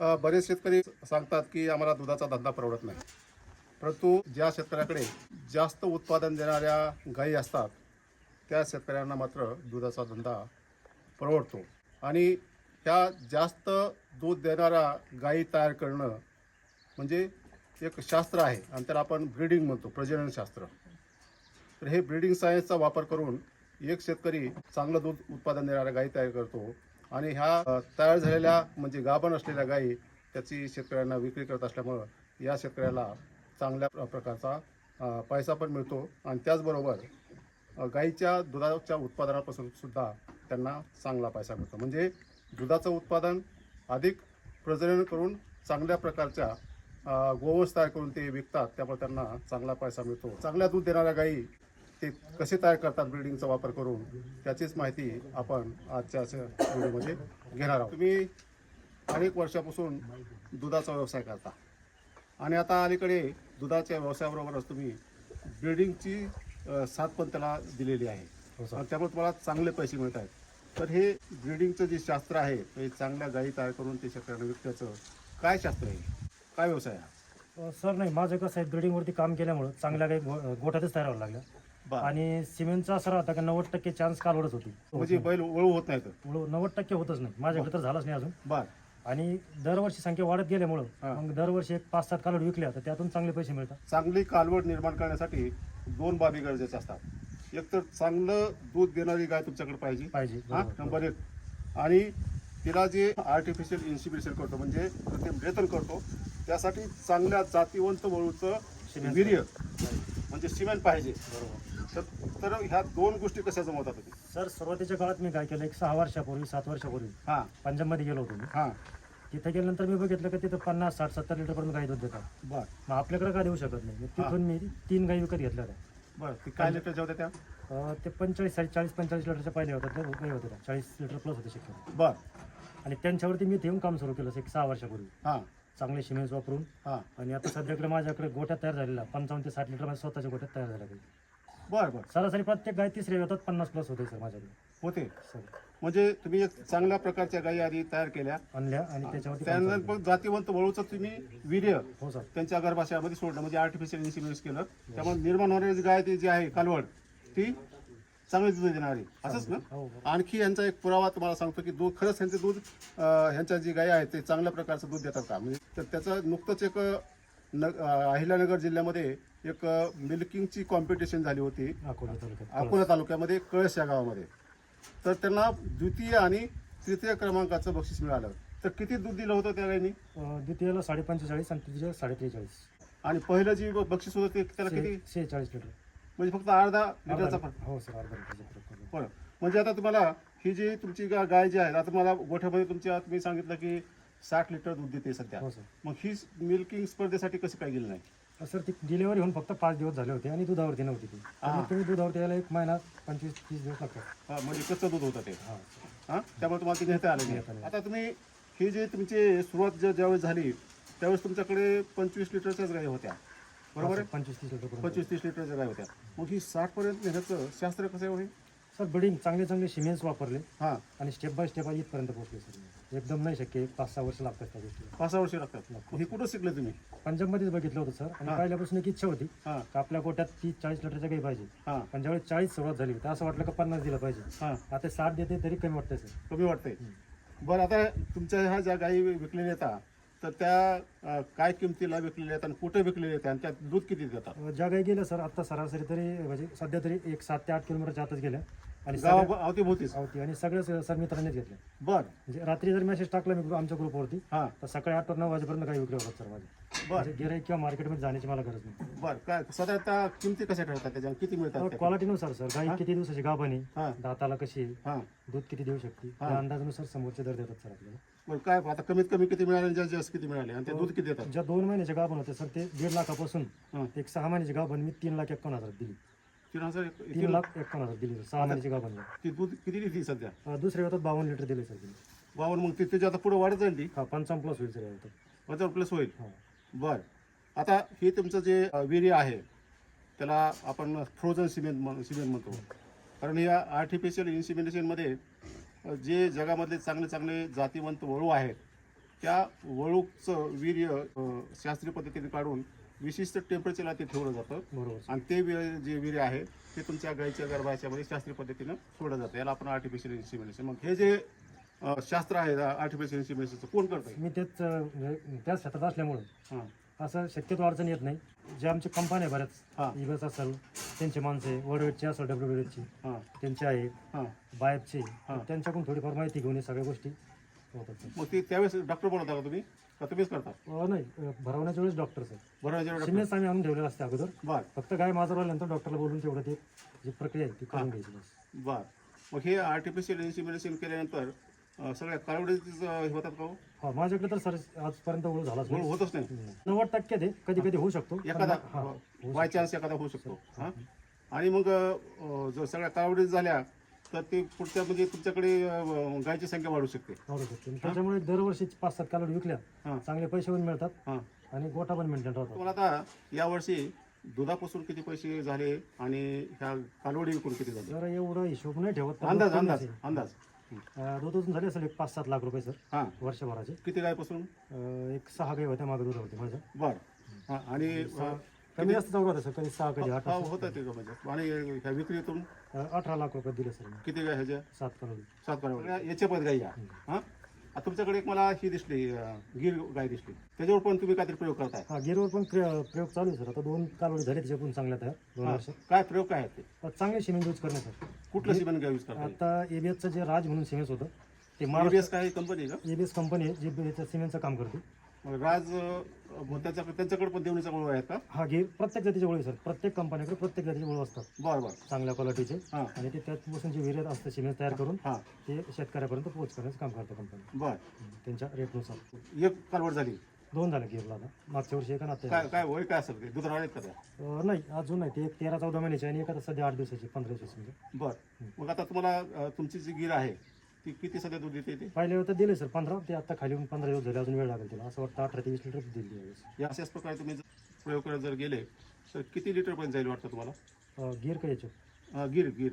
बरेच शेतकरी सांगतात की आम्हाला दुधाचा धंदा परवडत नाही. परंतु ज्या शेतकऱ्याकडे जास्त उत्पादन देणाऱ्या गायी असतात त्या शेतकऱ्यांना मात्र दुधाचा धंदा परवडतो. आणि ह्या जास्त दूध देणाऱ्या गायी तयार करणं म्हणजे एक शास्त्र आहे. आणि त्याला आपण ब्रीडिंग म्हणतो प्रजननशास्त्र तर हे ब्रीडिंग सायन्सचा वापर करून एक शेतकरी चांगलं दूध उत्पादन देणाऱ्या गायी तयार करतो. आणि ह्या तयार झालेल्या म्हणजे गाभण असलेल्या गायी त्याची शेतकऱ्यांना विक्री करत असल्यामुळं या शेतकऱ्याला चांगल्या प्रकारचा पैसा पण मिळतो. आणि त्याचबरोबर गाईच्या दुधाच्या उत्पादनापासून सुद्धा त्यांना चांगला पैसा मिळतो. म्हणजे दुधाचं उत्पादन अधिक प्रजनन करून चांगल्या प्रकारच्या गोवंश तयार करून ते विकतात त्यामुळे त्यांना चांगला पैसा मिळतो. चांगल्या दूध देणाऱ्या गायी ते कसे तयार करतात ब्रिडिंगचा वापर करून त्याचीच माहिती आपण आजच्या व्हिडिओमध्ये घेणार आहोत. तुम्ही अनेक वर्षापासून दुधाचा व्यवसाय करता. आणि आता अलीकडे दुधाच्या व्यवसायाबरोबरच तुम्ही ब्रिडिंगची साथ पण त्याला दिलेली आहे. हो त्यामुळे तुम्हाला चांगले पैसे मिळत आहेत. तर हे ब्रिडिंगचं जे शास्त्र आहे ते चांगल्या गायी तयार करून ते शेतकऱ्यांना विकण्याचं काय शास्त्र आहे? काय व्यवसाय आहे सर नाही माझं कसं आहे ब्रिडिंगवरती काम केल्यामुळं चांगल्या काही गो- गोठ्यातच तयार व्हायला लागल्या. बरं. आणि सिमेंटचा असं राहता का नव्वद टक्के चान्स कालवडच होती. म्हणजे बैल वळू होत नाही तर नव्वद टक्के होतच नाही. माझ्याकडे तर झालंच नाही अजून. बर. आणि दरवर्षी संख्या वाढत गेल्यामुळं हा. मग दरवर्षी एक पाच सात कालवड विकल्या तर त्यातून चांगले पैसे मिळतात. चांगली कालवड निर्माण करण्यासाठी दोन बाबी गरजेच्या असतात. एक तर चांगलं दूध देणारी गाय तुमच्याकडे पाहिजे. पाहिजे हा बरोबर. नंबर एक. आणि तिला जे आर्टिफिशियल इन्सिबिशन करतो म्हणजे कृत्रिम रेतन करतो त्यासाठी चांगल्या जातीवंत वळूचं सिमेंट वीर्य. म्हणजे सिमेंट पाहिजे. बरोबर. तर ह्या दोन गोष्टी कशा जमवतात तुम्ही सर सुरुवातीच्या काळात मी काय केलं एक सहा वर्षापूर्वी सात वर्षापूर्वी हां. पंजाबमध्ये गेलो होतो मी. हां. तिथे गेल्यानंतर मी बघितलं की तिथं पन्नास साठ सत्तर लिटर पर्यंत गाई दूध देतात. बर. मग आपल्याकडे का देऊ शकत नाही? मग तिथून मी तीन गाई विकत घेतल्या होत्या. बर ती काय लिटरच्या होत्या त्या? अं, ते पंचेचाळीस साडे चाळीस पंचेचाळीस लिटरच्या पहिले होतात ते काही होते त्या. चाळीस लिटर प्लस होते शक्यतो. बर. आणि त्यांच्यावरती मी येऊन काम सुरू केलं एक सहा वर्षापूर्वी. हां. चांगले सिमेंट्स वापरून. हां. आणि आता सध्याकडे माझ्याकडे गोट्यात तयार झालेला पंचावन्न ते साठ लिटर माझ्या स्वतःच्या गोट्यात तयार झाल्या. पाहिजे बर बर. सरासरी प्रत्येक गाय तिसरे होतात पन्नास प्लस होते सर माझ्याकडे. होते. सर. म्हणजे तुम्ही एक चांगल्या प्रकारच्या गायी आधी तयार केल्या. आणल्या आणि त्याच्यावरती काम त्यानंतर मग जातीवंत वळूचं तुम्ही वीर्य. हो सर. त्यांच्या गर्भाशयामध्ये सोडलं. म्हणजे आर्टिफिशियल इन्सिम्युलेट केलं. त्यामुळे निर्माण होणारी जी गाय ती जी आहे कालवड ती चांगली दूध देणारी. असंच ना? हो हो. आणखी यांचा एक पुरावा तुम्हाला सांगतो की दूध खरंच यांचे दूध अं, ह्यांच्या जी गाय आहेत ते चांगल्या प्रकारचं दूध देतात का? म्हणजे तर त्याचं नुकतंच एक न अहिल्यानगर जिल्ह्यामध्ये एक मिल्किंगची कॉम्पिटिशन झाली होती. अकोला तालुक्यात. अकोला तालुक्यामध्ये कळस या गावामध्ये. तर त्यांना द्वितीय आणि तृतीय क्रमांकाचं बक्षीस मिळालं. तर किती दूध दिलं होतं त्या गायनी अं, द्वितीयला साडे पंचेचाळीस आणि तृतीय साडे त्रेचाळीस आणि पहिलं जे बक्षीस होतं ते त्याला किती? शेहेचाळीस लिटर म्हणजे फक्त अर्धा लिटरचा फरक. हो सर अर्धा लिटरचा फरक पडला. बरं. म्हणजे आता तुम्हाला ही जी तुमची गा- गाय जी आहे आता मला गोठ्यामध्ये तुमच्या तुम्ही सांगितलं की साठ लिटर दूध देते सध्या. हो सर. मग ही मिल्किंग स्पर्धेसाठी कसं काय गेलं नाही? सर ती डिलिव्हरी होऊन फक्त पाच दिवस झाले होते आणि दुधावरती नव्हती ती. तुम्ही दुधावरती यायला एक महिना पंचवीस तीस दिवस लागतात. हा, म्हणजे कच्चं दूध होतं ते. हा. हां? त्यामुळे तुम्हाला ते घेता आलं घेता नाही नाही. आता तुम्ही ही जी तुमची सुरुवात ज्या ज्यावेळेस झाली त्यावेळेस तुमच्याकडे पंचवीस लिटरच्याच गाय होत्या. बरोबर आहे? पंचवीस तीस लिटर पंचवीस तीस लिटरच्या गाय होत्या. मग ही साठ पर्यंत नेण्याचं शास्त्र कसं आहे हो हे? सर ब्रिडिंग चांगले चांगले सिमेंट्स वापरले हां. आणि स्टेप बाय स्टेप इथपर्यंत पोहोचले सर. एकदम नाही शक्य एक पाच सहा वर्ष लागतात त्या गोष्टीला. पाच सहा वर्ष लागतात? मग हे कुठं शिकले तुम्ही? पंजाबमध्येच बघितलं होतं सर. आणि. पहिल्यापासून एक इच्छा होती हां. का आपल्या गोट्यात तीस चाळीस लिटरच्या काही पाहिजे. हां. पण ज्यावेळी चाळीस सुरुवात झाली तर असं वाटलं का पन्नास दिलं पाहिजे. हां. आता साठ देते तरी कमी वाटतंय सर. कमी वाटतंय. बरं आता तुमच्या ह्या ज्या गायी विकलेल्या येतात तर त्या अं, काय किमतीला विकलेल्या आहेत आणि कुठे विकलेल्या आहेत? आणि त्यात दूध किती देतात? अ, ज्या काही गेल्या सर आता सरासरी तरी म्हणजे सध्या तरी एक सात ते आठ किलोमीटरच्या आतच गेल्या. आणि सगळ्या- अवतीभोवतीच. आणि सगळ्या सर मित्रांनीच घेतल्या बर. म्हणजे रात्री जर मेसेज टाकला मी आमच्या ग्रुपवरती हां. तर सकाळी आठ नऊ वाजेपर्यंत काही विक्री होतात सर माझे. बर. म्हणजे गिराईक किंवा मार्केटमध्ये जाण्याची मला गरज नाही. बर. काय साधारणतः किमती कशा ठरतात त्याच्या किती मिळतात त्या? क्वालिटीनुसार सर. गाई किती दिवसाची गाभणी हां. दाताला कशी आहे, हां. दूध किती देऊ शकते. त्या अंदाजानुसार समोरचे दर देतात सर आपल्याला. बरं काय आता कमीत कमी किती मिळाले आणि जास्त जास्त किती मिळाले? आणि ते दूध किती देतात? ज्या दोन महिन्याचे गाभण होते सर ते दीड लाखापासून हां. एक सहा महिन्याची गाभण मी तीन लाख एकावन्न हजार दिली. तीन हजार एक- तीन तीन लाख एकावन्न हजार दिली सर सहा महिन्याची गाभण ती दूध किती देते सध्या? दुसऱ्या होतात बावन्न लिटर दिले सर तिने बावन मग ती त्याच्या आता पुढे वाढत जाईल ती? हा पंचावन्न प्लस होईल सर यावर तर. माझ्यावर प्लस होईल? हा. बर. आता हे तुमचं जे अ, वीर्य आहे त्याला आपण फ्रोझन सिमेंट म्हण सिमेंट म्हणतो. कारण या आर्टिफिशियल इन्सिमिनेशनमध्ये अ, जे जगामधले चांगले चांगले जातीवंत वळू आहेत त्या वळूकचं वीर्य अं, शास्त्रीय पद्धतीने काढून विशिष्ट टेम्परेचरला ते ठेवलं जातं. बरोबर. आणि ते वी- जे वीर्य आहे ते तुमच्या गाईच्या गर्भाशयामध्ये शास्त्रीय पद्धतीनं सोडलं जातं. याला आपण आर्टिफिशियल इन्सिमिनेशन मग हे जे अं, शास्त्र आहे आर्टिफिशियल इन्सिमिनेशनचं कोण करतं मी तेच अं, म्हणजे त्याच क्षेत्रात असल्यामुळं हां. असं शक्यतो अडचण येत नाही. जे आमचे कंपन्या आहे बऱ्याच हां. इगस असेल त्यांचे माणसे वर्डवेटचे असेल डब्ल्यू ची हां. त्यांचे आहे हां. बायपचे हां. त्यांच्याकडून थोडीफार माहिती घेऊन या सगळ्या गोष्टी होतात. मग ते त्यावेळेस डॉक्टर बोलवता का तुम्ही? का तुम्हीच करता? अं, नाही अं, भरवण्याच्या वेळेस डॉक्टर सर बरोबर सिमेंट आम्ही आणून ठेवलेलं असते अगोदर. बर. फक्त गाय माझं राहिल्यानंतर डॉक्टरला बोलून तेवढं ते जी प्रक्रिया आहे ती करून घ्यायची बस. बर. मग हे आर्टिफिशियल इन्सिमिनेशन केल्यानंतर अं, सगळ्या काळवडी होतात का हो? हा माझ्याकडे तर सर आजपर्यंत ओळख झालाच गोळ नाही होतच नाही. नव्वद टक्के ते कधी कधी होऊ शकतो. पण एखादा हा, बाय चान्स एखादा होऊ शकतो. हां. आणि मग अं, जर सगळ्या काळवडी झाल्या तर ते पुढच्या म्हणजे तुमच्याकडे अं, गायची संख्या वाढू शकते. त्याच्यामुळे दरवर्षी पाच सात कालोडी विकल्या हां. चांगले पैसे पण मिळतात हां. आणि गोटा पण मेंटेन राहतात तुम्हाला आता यावर्षी दुधापासून किती पैसे झाले आणि ह्या कालवडी विकून किती झाले? जर एवढा हिशोब नाही ठेवत अंदाज कमीच अंदाज आहे. अंदाज. अं, दूधातून झाले असेल एक पाच सात लाख रुपये सर हां. वर्षभराचे. किती गायपासून? अं, एक सहा गाई होत्या मागे दूध होते माझ्या. बर. हां आणि अं, कमी जास्त जाऊ होतं सर कधी सहा कधी आठ हा होतं ते म्हणजे? आणि ह्या विक्रीतून? अठरा लाख रुपये दिले सर मी. किती गाय ह्याच्या सात कालोडी सात कालवडी याच्या पण गाई या. हां? तुमच्याकडे एक मला ही दिसली अं, गीर गाय दिसली. त्याच्यावर पण तुम्ही काहीतरी प्रयोग करताय. हा गिरवर पण क्रिया- प्रयोग चालू आहे सर. आता दोन कालोडी झाले त्याच्या पण चांगल्या तयार दोन हां. वर्ष. काय प्रयोग काय आहेत ते? चांगले सिमेंट यूज करणे सर. कुठलं सिमेंट गाय यूज करताय? आता एबीएसचं जे राज म्हणून सिमेंट होतं ते महाराष्ट्र EBS काय कंपनी का? एबीएस कंपनी आहे जी सिमेंटचं काम करते. राज त्याच्या त्यांच्याकडे पण देवणीचा गोळ आहेत का? हा गिर प्रत्येक जातीचे ओळी सर. प्रत्येक कंपनीकडे प्रत्येक जातीचे ओळ असतात. बरं बरं. चांगल्या क्वालिटीचे हां. आणि ते त्यापासून जे विर्यात असतं सिमेंट तयार करून हां. ते शेतकऱ्यापर्यंत पोहोच करण्याचं काम करते कंपनी बर. त्यांच्या रेटनुसार एक कालवड झाली? दोन झाले गिरला आता. मागच्या वर्षी एका नाते काय काय वय काय असेल ते? दुधाळ आहेत का त्या नाही अजून नाही. ते एक तेरा चौदा महिन्याचे आणि एक आता सध्या आठ दिवसाची पंधरा दिवसाची बर. मग आता तुम्हाला अं, तुमची जी गिर आहे ती किती सध्या दूध देते ते? पहिले होतं दिले सर पंधरा ते आता खाली येऊन पंधरा दिवस झाले अजून वेळ लागेल त्याला. असं वाटतं अठरा ते वीस लिटर दिली यावेळेस. या अशाच प्रकारे तुम्ही जर प्रयोग करत जर गेले तर किती लिटर पर्यंत जाईल वाटतं तुम्हाला? अं, गिर का याच्या अं, गिर गिर.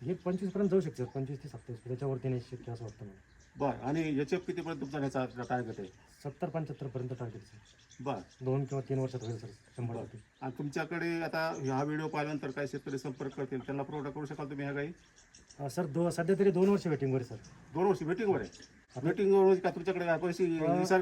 गिर पंचवीसपर्यंत जाऊ शकते पंचवीस ते सत्तावीस त्याच्यावरती नाही शक्य असं वाटतं मला. बर आणि याच्या कितीपर्यंत तुमचा न्यायचा टार्गेट आहे? सत्तर पंच्याहत्तर पर्यंत टार्गेट सर. बर. दोन किंवा तीन वर्षात होईल सर शंभर टक्के. आणि तुमच्याकडे आता हा व्हिडिओ पाहिल्यानंतर काही शेतकरी संपर्क करतील त्यांना पुरवठा करू शकाल तुम्ही ह्या काही अं, सर दो सध्या तरी दोन वर्ष वेटिंगवर आहे सर. दोन वर्ष वेटिंगवर आहे? म्हणजे का तुमच्याकडे काय पैसे विचार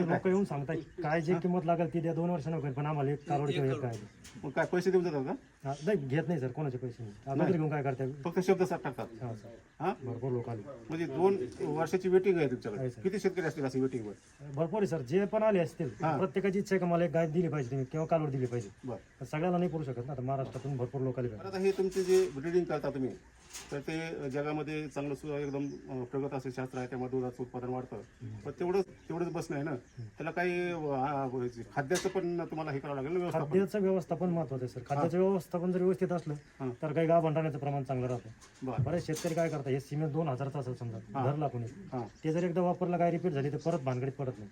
लोक येऊन सांगताय काय जे किंमत लागेल ती द्या दोन वर्ष नको पण आम्हाला एक कालोड किंवा एक काय मग काय पैसे देऊन जातात का? हा, नाही घेत नाही सर कोणाचे पैसे नाही. घेऊन काय करताय फक्त शब्द साथ टाकतात हा सर. हा? भरपूर लोक आले. म्हणजे दोन वर्षाची वेटिंग आहे तुमच्याकडे. सर. किती शेतकरी असतील असे वेटिंगवर? भरपूर आहे सर. जे पण आले असतील. प्रत्येकाची इच्छा आहे का मला एक गाय दिली पाहिजे तुम्ही किंवा कालोड दिली पाहिजे. बर. सगळ्याला नाही करू शकत ना. आता महाराष्ट्रातून भरपूर लोक आले. तर आता हे तुमचे जे ब्रिडिंग करता तुम्ही तर ते जगामध्ये चांगलं सु एकदम अं, प्रगत असे शास्त्र आहे. त्यामध्ये दुधाचं उत्पादन वाढतं. पण तेवढंच तेवढंच बस नाही ना. त्याला काही अं, खाद्याचं पण तुम्हाला हे करावं लागेल ना व्यवस्थापन? खाद्याचं व्यवस्थापन महत्वाचं आहे सर. खाद्याचं व्यवस्थापन जर व्यवस्थित. असलं तर काही गाव राहण्याचं प्रमाण चांगलं राहतं. बरं. बरेच शेतकरी काय करतात हे सिमेंट दोन हजारचं असेल समजा धरला कोणी ते जर एकदा वापरला काय रिपीट झाली तर परत भानगडीत पडत नाही.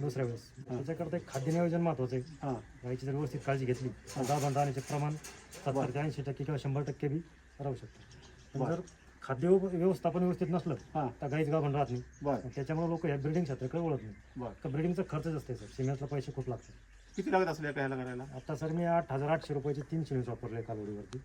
दुसऱ्या वेळेस. त्याच्याकरता एक खाद्य नियोजन महत्वाचं आहे. हां. गाईची जर व्यवस्थित काळजी घेतली तर गाभण राहण्याचे प्रमाण सत्तर ते ऐंशी टक्के किंवा शंभर टक्के बी राहू शकतं. जर खाद्य व्यव- व्यवस्थापन व्यवस्थित नसलं तर गाईच गाभण राहत नाही. त्याच्यामुळे लोक या ब्रिडिंग क्षेत्राकडे ओळख नाही. ब्रिडिंगचा खर्चच असते सर सिमेंटला पैसे खूप लागतात. किती लागत असले एका ह्याला करायला? आता सर मी आठ हजार आठशे रुपयाचे तीन सिमेंट वापरले कालोडीवरती.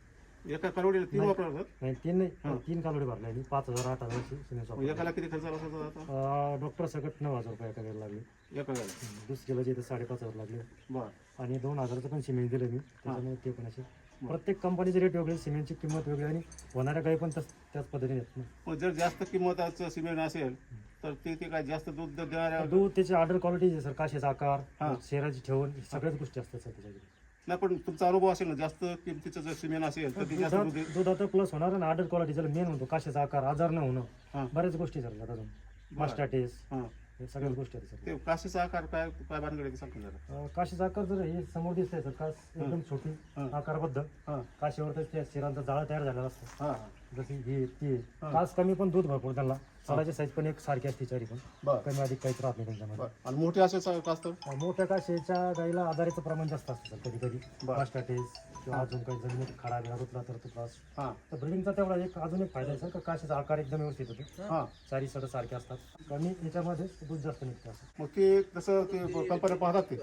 एका करोडीला तीन वापरतात नाही तीन नाही तीन कालोडी भरले आणि पाच हजार आठ मग वापरले एकाला किती खर्च आला आता? अं, डॉक्टर सकट नऊ हजार रुपये एका वेळेला लागले. एका वेळेला. दुसरीला जे साडेपाच हजार लागले. बरं. आणि दोन हजाराचं पण सिमेंट दिलं मी त्याच्यामुळे ते पण असे. प्रत्येक कंपनीचे रेट वेगळे सिमेंटची किंमत वेगळी आणि होणाऱ्या काही पण तस- त्याच पद्धतीने येत ना. जर जास्त किंमताचं सिमेंट असेल तर ते ते काय जास्त दूध देणाऱ्या दूध त्याची ऑर्डर क्वालिटी सर. काशेचा हा. आकार शेराची ठेवून ही सगळ्याच गोष्टी असतात सर त्याच्याकडे. नाही पण तुमचा अनुभव असेल ना जास्त किमतीचं जर सिमेंट असेल तर ते जास्त दूध दुधात दुधात प्लस होणार आणि ऑर्डर क्वालिटी ज्याला मेन होतो काशेचा आकार आजार न हा. होणं बऱ्याच गोष्टी सर अजून मास्टाटेस हां. हे सगळ्याच गोष्टी आहेत सर ते काशीचा आकार काय काय ते जरा. अं, काशीचा आकार जर हे समोर दिसतंय सर कास एकदम छोटी हा. आकारबद्ध. हां. काशीवर त्या शिरांचा जाळा तयार झालेला असतो. हां हां. जशी ही ती. कास कमी पण दूध भरपूर त्यांना. सडाची साईज पण एक सारखी असते चारी पण. बरं. कमी अधिक काहीच राहत नाही त्यांच्यामध्ये. बरं. आणि मोठे कास्त मोठ्या काशेच्या गाईला आजाराचं प्रमाण जास्त असतं सर कधी कधी. बरं. मास्टाटेस किंवा. अजून काही जमिनीत खडा बिडा रुतला तर तो त्रास. हां. तर ब्रिडिंगचा तेवढा एक अजून एक फायदा आहे सर का काशीचा आकार एकदम व्यवस्थित होतो. हां. चारी सड सारखे असतात. कमी याच्यामध्ये दूध जास्त निघते असं. मग ते तसं ते कंपन्या पाहतात ते?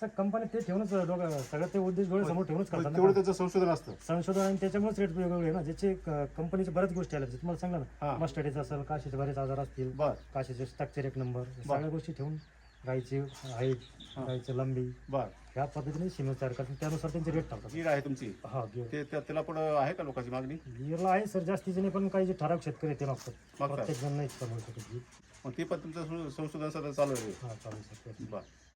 सर कंपनी ते ठेवूनच डोळं सगळं ते उद्देश डोळ्यासमोर ठेवूनच करतात ना तेवढं. त्याचं संशोधन असतं. संशोधन आणि त्याच्यामुळेच रेट वेगवेगळे आहे ना ज्याचे कंपनीच्या बऱ्याच गोष्टी आल्या. तुम्हाला सांगला हा. ना मस्टडीचं असेल काशीचे बरेच आजार असतील बर. काशीचे स्ट्रक्चर एक नंबर सगळ्या गोष्टी ठेवून गाईची हाईट. गाईची लंबी. बर. ह्या पद्धतीने सिमेंट तयार करतात. त्यानुसार त्यांचे रेट ठरतात. गीर आहे तुमची? हा गिर ते त्या- त्याला पण आहे का लोकांची मागणी? गिरला आहे सर जास्तीचे नाही पण काही जे ठराविक शेतकरी आहेत ते मागतात. मागतात. प्रत्येक जण नाही कमवू शकत. गिर मग ते पण तुमचं सु- संशोधन सध्या चालू आहे. हा चालू शकतो बर.